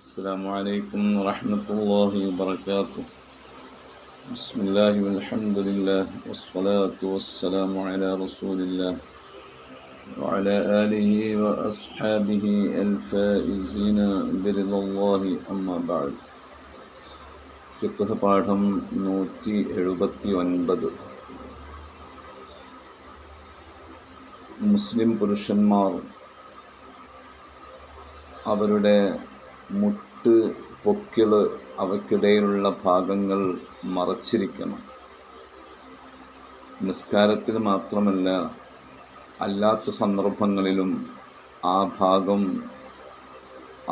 السلام عليكم ورحمة الله وبركاته بسم الله والحمد لله والصلاة والسلام على رسول الله وعلى آله وأصحابه الفائزين برضا الله أما بعد ഫിഖ് പാഠം നൂറ്റി എഴുപത്തി ഒൻപത് മുസ്ലിം പുരുഷന്മാർ അവരുടെ മുട്ട് പൊക്കിൾ അവയ്ക്കിടയിലുള്ള ഭാഗങ്ങൾ മറച്ചിരിക്കണം. നിസ്കാരത്തിൽ മാത്രമല്ല അല്ലാത്ത സന്ദർഭങ്ങളിലും ആ ഭാഗം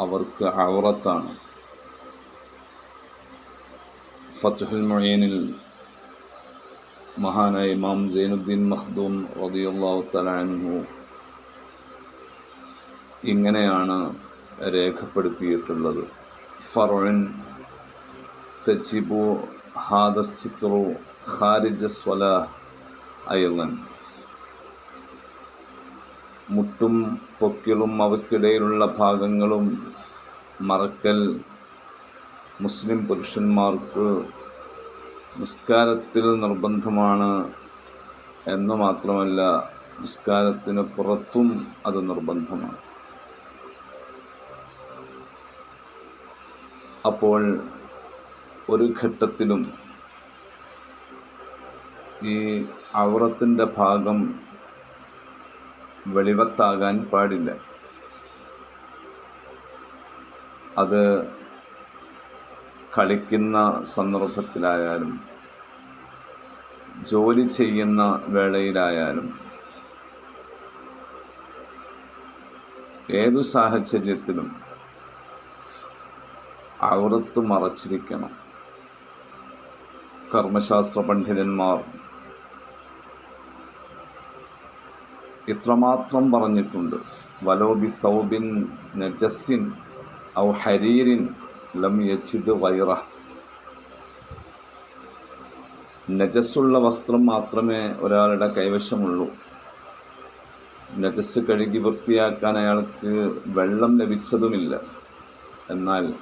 അവർക്ക് ഔറത്താണ്. ഫത്തുഹുൽ മൊയ്യനിൽ മഹാനായ ഇമാം സൈനുദ്ദീൻ മഖ്ദൂം റളിയല്ലാഹു തആല അൻഹു ഇങ്ങനെയാണ് രേഖപ്പെടുത്തിയിട്ടുള്ളത്. ഫറോൻ തജിബു ഹാദ സിത്രു ഖാരിജ സ്വല അയലൻ മുട്ടും പൊക്കിളും അവയ്ക്കിടയിലുള്ള ഭാഗങ്ങളും മറക്കൽ മുസ്ലിം പുരുഷന്മാർക്ക് നിസ്കാരത്തിൽ നിർബന്ധമാണ് എന്ന് മാത്രമല്ല നിസ്കാരത്തിന് പുറത്തും അത് നിർബന്ധമാണ്. അപ്പോൾ ഒരു ഘട്ടത്തിലും ഈ ഔറത്തിന്റെ ഭാഗം വെളിവത്താകാൻ പാടില്ല. അത് കളിക്കുന്ന സന്ദർഭത്തിലായാലും ജോലി ചെയ്യുന്ന വേളയിലായാലും ഏതു സാഹചര്യത്തിലും ഔറത്ത് മറച്ചിരിക്കണം. കർമ്മശാസ്ത്ര പണ്ഡിതന്മാർ ഇത്രമാത്രം പറഞ്ഞിട്ടുണ്ട്. വലോബി സൗബിൻ നജസ്സിൻ ഔ ഹരീരിൻ ലം യജിദ് വൈറ നജസ്സുള്ള വസ്ത്രം മാത്രമേ ഒരാളുടെ കൈവശമുള്ളൂ. നജസ് കഴുകി വൃത്തിയാക്കാൻ അയാൾക്ക് വെള്ളം ലഭിച്ചതുമില്ല. എന്നാൽ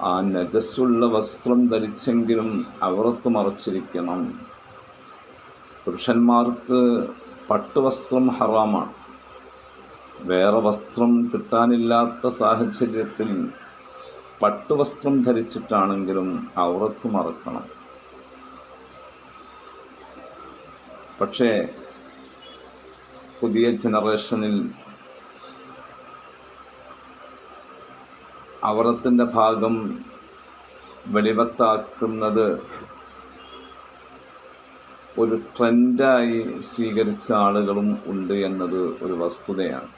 ആ നജസ്സുള്ള വസ്ത്രം ധരിച്ചെങ്കിലും അവറത്ത് മറച്ചിരിക്കണം. പുരുഷന്മാർക്ക് പട്ടുവസ്ത്രം ഹറാമാണ്. വേറെ വസ്ത്രം കിട്ടാനില്ലാത്ത സാഹചര്യത്തിൽ പട്ടുവസ്ത്രം ധരിച്ചിട്ടാണെങ്കിലും ഔറത്ത് മറക്കണം. പക്ഷേ പുതിയ ജനറേഷനിൽ ഔറത്തിന്റെ ഭാഗം വെളിവത്താക്കുന്നത് ഒരു ട്രെൻഡായി സ്വീകരിച്ച ആളുകളും ഉണ്ട് എന്നത് ഒരു വസ്തുതയാണ്.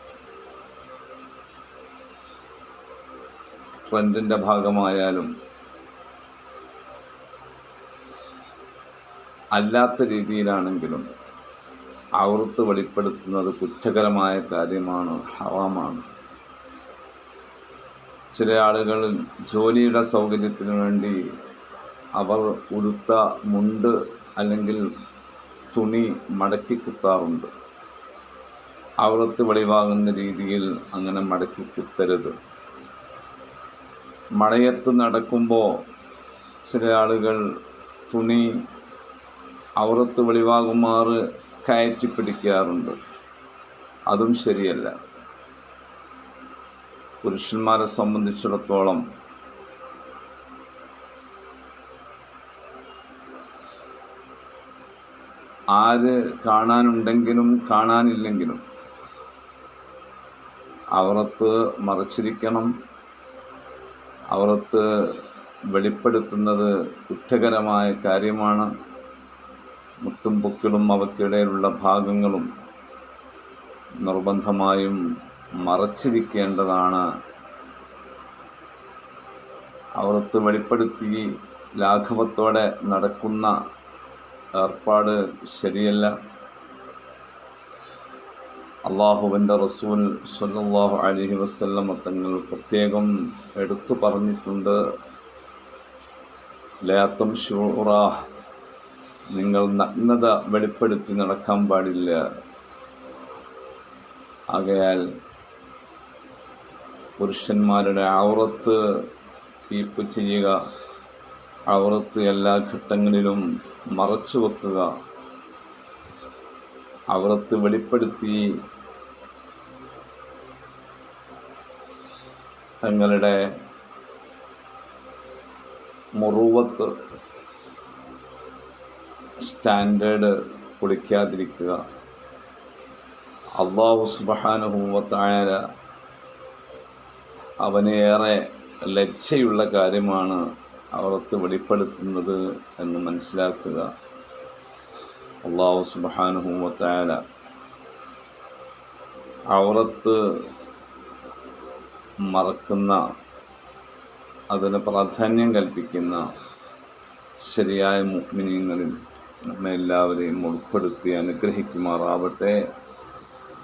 ട്രെൻഡിന്റെ ഭാഗമായാലും അല്ലാത്ത രീതിയിലാണെങ്കിലും അവർത്ത് വെളിപ്പെടുത്തുന്നത് കുറ്റകരമായ കാര്യമാണ് ഹറാമാണ്. ചില ആളുകൾ ജോലിയുടെ സൗകര്യത്തിന് വേണ്ടി അവർ ഉടുത്ത മുണ്ട് അല്ലെങ്കിൽ തുണി മടക്കി കുത്താറുണ്ട്. ഔറത്ത് വെളിവാകുന്ന രീതിയിൽ അങ്ങനെ മടക്കി കുത്തരുത്. മഴയത്ത് നടക്കുമ്പോൾ ചില ആളുകൾ തുണി ഔറത്ത് വെളിവാകുമാറ് കയറ്റി പിടിക്കാറുണ്ട്. അതും ശരിയല്ല. പുരുഷന്മാരെ സംബന്ധിച്ചിടത്തോളം ആര് കാണാനുണ്ടെങ്കിലും കാണാനില്ലെങ്കിലും അവറത്ത് മറച്ചിരിക്കണം. അവറത്ത് വെളിപ്പെടുത്തുന്നത് കുറ്റകരമായ കാര്യമാണ്. മുട്ടും പൊക്കിളും അവക്കിടയിലുള്ള ഭാഗങ്ങളും നിർബന്ധമായും മറച്ചിരിക്കേണ്ടതാണ്. അവർത്ത് വെളിപ്പെടുത്തി ലാഘവത്തോടെ നടക്കുന്ന ഏർപ്പാട് ശരിയല്ല. അള്ളാഹുവിന്റെ റസൂൽ സല്ലാഹു അലഹി വസ്ല്ലം തങ്ങൾ പ്രത്യേകം എടുത്തു പറഞ്ഞിട്ടുണ്ട്. ലാത്തം ഷൂറ നിങ്ങൾ നഗ്നത വെളിപ്പെടുത്തി നടക്കാൻ പാടില്ല. ആകയാൽ പുരുഷന്മാരുടെ ഔറത്ത് കീപ്പ് ചെയ്യുക ഔറത്ത് എല്ലാ ഘട്ടങ്ങളിലും മറച്ചു വെക്കുക. ഔറത്ത് വെളിപ്പെടുത്തി തങ്ങളുടെ മുറുവത്ത് സ്റ്റാൻഡേർഡ് കുളിക്കാതിരിക്കുക. അള്ളാഹു സുബഹാനുഭൂവത്തായ അവനേറെ ലജ്ജയുള്ള കാര്യമാണ് അവർക്ക് വെളിപ്പെടുത്തുന്നത് എന്ന് മനസ്സിലാക്കുക. അള്ളാഹു സുബഹാനുഭൂവത്തായ അവറത്ത് മറക്കുന്ന അതിന് പ്രാധാന്യം കൽപ്പിക്കുന്ന ശരിയായ മുഗ്മിനീങ്ങളിൽ നമ്മെ എല്ലാവരെയും ഉൾപ്പെടുത്തി അനുഗ്രഹിക്കുമാറാവട്ടെ.